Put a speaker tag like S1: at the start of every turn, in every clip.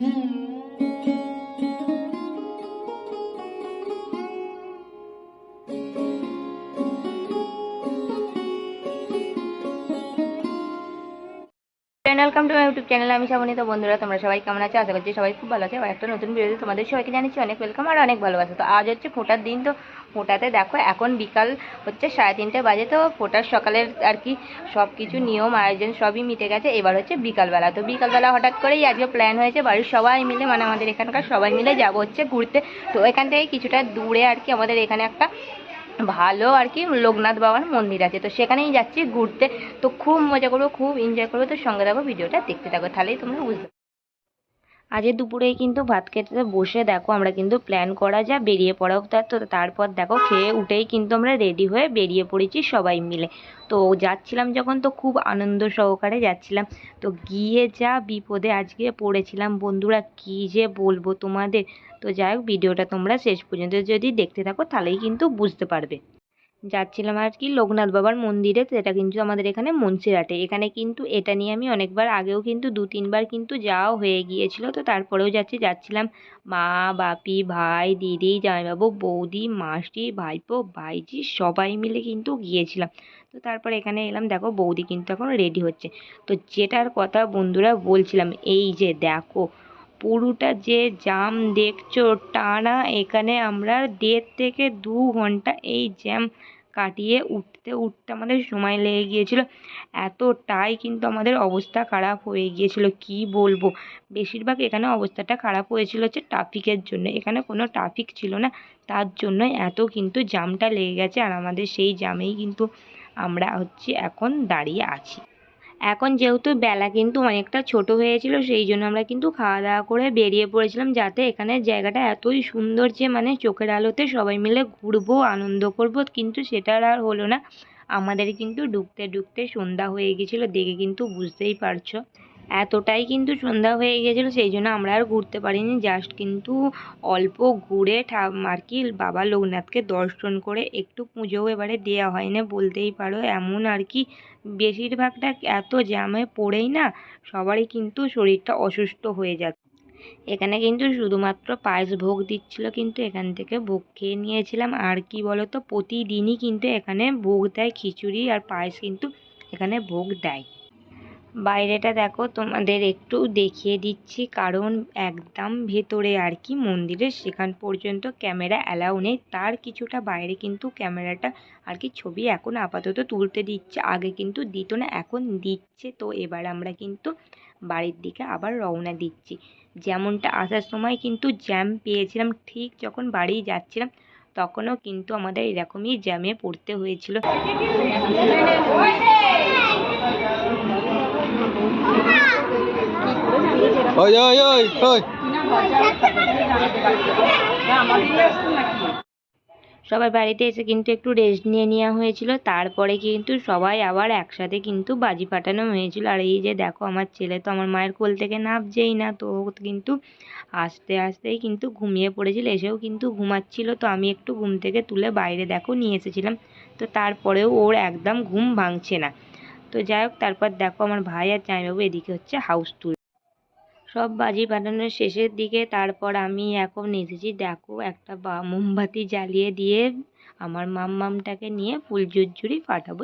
S1: Hum. Welcome to my YouTube channel আমি শ্রাবণী তো বন্ধুরা, তোমরা সবাই কেমন আছো? আশা করছি সবাই খুব ভালো আছে। আর একটা নতুন ভিডিওতে তোমাদের সবাইকে জানিয়েছি অনেক ওয়েলকাম আর অনেক ভালোবাসা। তো আজ হচ্ছে ফোটার দিন, তো ফোটাতে দেখো, এখন বিকাল হচ্ছে সাড়ে তিনটে বাজে, তো ফোটার সকালের আর কি সব কিছু নিয়ম, আয়োজন সবই মিটে গেছে। এবার হচ্ছে বিকালবেলা, তো বিকালবেলা হঠাৎ করেই আজকে প্ল্যান হয়েছে, বাড়ির সবাই মিলে মানে আমাদের এখানকার সবাই মিলে যাব হচ্ছে ঘুরতে। তো এখান থেকে কিছুটা দূরে আর কি আমাদের এখানে একটা ভালো আর কি, লোকনাথ বাবার মন্দির আছে। তো সেখানেই যাচ্ছি, ঘুরতে। তো খুব মজা করব, খুব এনজয় করব। তো সঙ্গে থাকো, ভিডিওটা দেখতে থাকো, তাহলেই তোমরা বুঝতে আজকে দুপুরেই কিন্তু ভাত খেতে বসে দেখো আমরা কিন্তু প্ল্যান করা যা, বেরিয়ে পড়াও তো, তারপর দেখো খেয়ে উঠেই কিন্তু আমরা রেডি হয়ে বেরিয়ে পড়েছি সবাই মিলে। তো যাচ্ছিলাম যখন তো খুব আনন্দ সহকারে যাচ্ছিলাম। তো গিয়ে যা বিপদে আজকে পড়েছিলাম। বন্ধুরা কী যে বলব তোমাদের? তো যাই হোক, ভিডিওটা তোমরা শেষ পর্যন্ত যদি দেখতে থাকো তাহলেই কিন্তু বুঝতে পারবে। যাচ্ছিলাম আর কি লোকনাথ বাবার মন্দিরে, সেটা কিন্তু আমাদের এখানে মুন্সিরহাটে এখানে কিন্তু এটা নিয়ে আমি অনেকবার আগেও কিন্তু দু, তিনবার কিন্তু যাওয়া হয়ে গিয়েছিল। তো তারপরেও যাচ্ছি, যাচ্ছিলাম মা, বাপি, ভাই, দিদি, জামাইবাবু, বৌদি, মাসি, ভাইপো, ভাইজি সবাই মিলে কিন্তু গিয়েছিলাম। তো তারপর এখানে এলাম, দেখো বৌদি কিন্তু এখন রেডি হচ্ছে। তো যেটার কথা বন্ধুরা বলছিলাম, এই যে দেখো পুরোটা যে জ্যাম দেখছ, টানা এখানে আমরা দেড় থেকে দু ঘণ্টা এই জ্যাম কাটিয়ে উঠতে উঠতে আমাদের সময় লেগে গিয়েছিল। এতটাই কিন্তু আমাদের অবস্থা খারাপ হয়ে গিয়েছিল, কি বলব? বেশিরভাগ এখানে অবস্থাটা খারাপ হয়েছিল হচ্ছে ট্রাফিকের জন্য। এখানে কোনো ট্রাফিক ছিল না, তার জন্য এত কিন্তু জ্যামটা লেগে গেছে। আর আমাদের সেই জ্যামেই কিন্তু আমরা হচ্ছে এখন দাঁড়িয়ে আছি। এখন যেহেতু বেলা কিন্তু অনেকটা ছোট হয়েছিল, সেই জন্য আমরা কিন্তু খাওয়া দাওয়া করে বেরিয়ে পড়েছিলাম যাতে এখানের জায়গাটা এতই সুন্দর যে মানে চোখের আলোতে সবাই মিলে ঘুরবো, আনন্দ করব, কিন্তু সেটা আর হলো না। আমাদের কিন্তু ডুবতে ডুবতে সন্ধ্যা হয়ে গেছিল, দেখে কিন্তু বুঝতেই পারছ। এতটাই কিন্তু সন্ধ্যা হয়ে গেছিল, সেই জন্য আমরা আর ঘুরতে পারিনি। জাস্ট কিন্তু অল্প ঘুরে আর কি বাবা লোকনাথকে দর্শন করে একটু পুজোও এবারে দেওয়া হয় হয়নি বলতেই পারো। এমন আর কি, বেশিরভাগটা এত জ্যামে পড়েই না, সবারই কিন্তু শরীরটা অসুস্থ হয়ে যাচ্ছে। এখানে কিন্তু শুধুমাত্র পায়েস ভোগ দিচ্ছিল কিন্তু এখান থেকে ভোগ খেয়ে নিয়েছিলাম। আর কি বলতো, প্রতিদিনই কিন্তু এখানে ভোগ দেয়, খিচুড়ি আর পায়েস কিন্তু এখানে ভোগ দেয়। বাইরেটা দেখো, তোমাদের একটু দেখিয়ে দিচ্ছি, কারণ একদম ভেতরে আর কি মন্দিরের সেখান পর্যন্ত ক্যামেরা অ্যালাউ নেই। তার কিছুটা বাইরে কিন্তু ক্যামেরাটা আর কি ছবি এখন আপাতত তুলতে দিচ্ছে, আগে কিন্তু দিত না, এখন দিচ্ছে। তো এবার আমরা কিন্তু বাড়ির দিকে আবার রওনা দিচ্ছি। যেমনটা আসার সময় কিন্তু জ্যাম পেয়েছিলাম, ঠিক যখন বাড়ি যাচ্ছিলাম, তখনও কিন্তু আমাদের এরকমই জ্যামে পড়তে হয়েছিল।
S2: ওই ওই ওই ওই।
S1: সবাই বাড়িতে এসে কিন্তু একটু রেস্ট নিয়ে নেওয়া হয়েছিল। তারপরে কিন্তু সবাই আবার একসাথে কিন্তু বাজি ফাটানো হয়েছিল। আর এই যে দেখো, আমার ছেলে তো আমার মায়ের কোল থেকে নামছেই না, তো কিন্তু আস্তে আস্তেই কিন্তু ঘুমিয়ে পড়েছিল, এসেও কিন্তু ঘুমাচ্ছিল। তো আমি একটু ঘুম থেকে তুলে বাইরে, দেখো, নিয়ে এসেছিলাম। তো তারপরেও ওর একদম ঘুম ভাঙছে না। তো যাই হোক, তারপর দেখো আমার ভাই আর জামাইবাবু এদিকে হচ্ছে হাউস টুর সব বাজি ফাটানোর শেষের দিকে তারপর আমি এখন এসেছি দেখো একটা মোমবাতি জ্বালিয়ে দিয়ে আমার মাম্মামটাকে নিয়ে ফুল ঝুরঝুরি ফাটাবো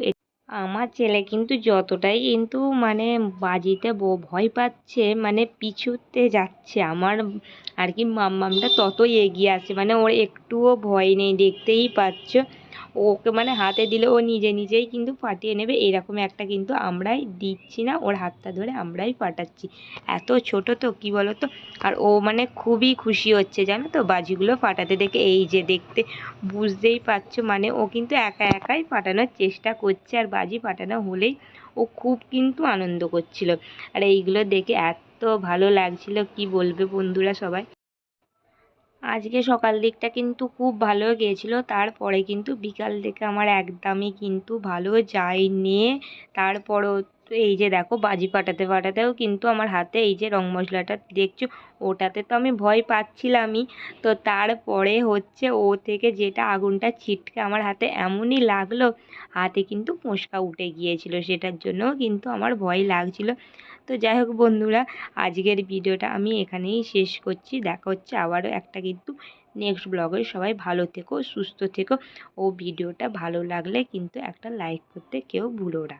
S1: আমার ছেলে কিন্তু যতটাই কিন্তু মানে বাজিতে ভয় পাচ্ছে মানে পিছুতে যাচ্ছে। আমার আর কি মাম্মামটা ততই এগিয়ে আসছে মানে ওর একটুও ভয় নেই, দেখতেই পাচ্ছ। ওকে মানে হাতে দিলে ও নিজে নিজেই কিন্তু ফাটিয়ে নেবে। এরকম একটা কিন্তু আমরাই দিচ্ছি না, ওর হাতটা ধরে আমরাই ফাটাচ্ছি। এত ছোট তো, কি বলো তো আর ও মানে খুবই খুশি হচ্ছে, জানো তো? বাজিগুলো ফাটাতে দেখে, এই যে দেখতে, বুঝতেই পারছ? মানে ও কিন্তু একা একাই ফাটানোর চেষ্টা করছে, আর বাজি ফাটানো হলেই ও খুব কিন্তু আনন্দ করছিল। আর এইগুলো দেখে এত ভালো লাগছিল, কি বলবে বন্ধুরা সবাই? আজকে সকাল দিকটা কিন্তু খুব ভালো গিয়েছিল, তারপরে কিন্তু বিকাল দিকে আমার একদমই কিন্তু ভালো যায়নি, তারপরও তো এই যে দেখো বাজি ফাটাতে ফাটাতেও কিন্তু আমার হাতে এই যে রং মশলাটা দেখছ, ওটাতে তো আমি ভয় পাচ্ছিলামই। তো তারপরে হচ্ছে ও থেকে যেটা আগুনটা ছিটকে আমার হাতে এমনই লাগল, হাতে কিন্তু ফোঁসকা উঠে গিয়েছিল, সেটার জন্যও কিন্তু আমার ভয় লাগছিল। তো যাই হোক বন্ধুরা, আজকের ভিডিওটা আমি এখানেই শেষ করছি। দেখা হচ্ছে আবারও একটা কিন্তু নেক্সট ব্লগে সবাই ভালো থেকো, সুস্থ থেকো। ও ভিডিওটা ভালো লাগলে কিন্তু একটা লাইক করতে কেউ ভুলো না।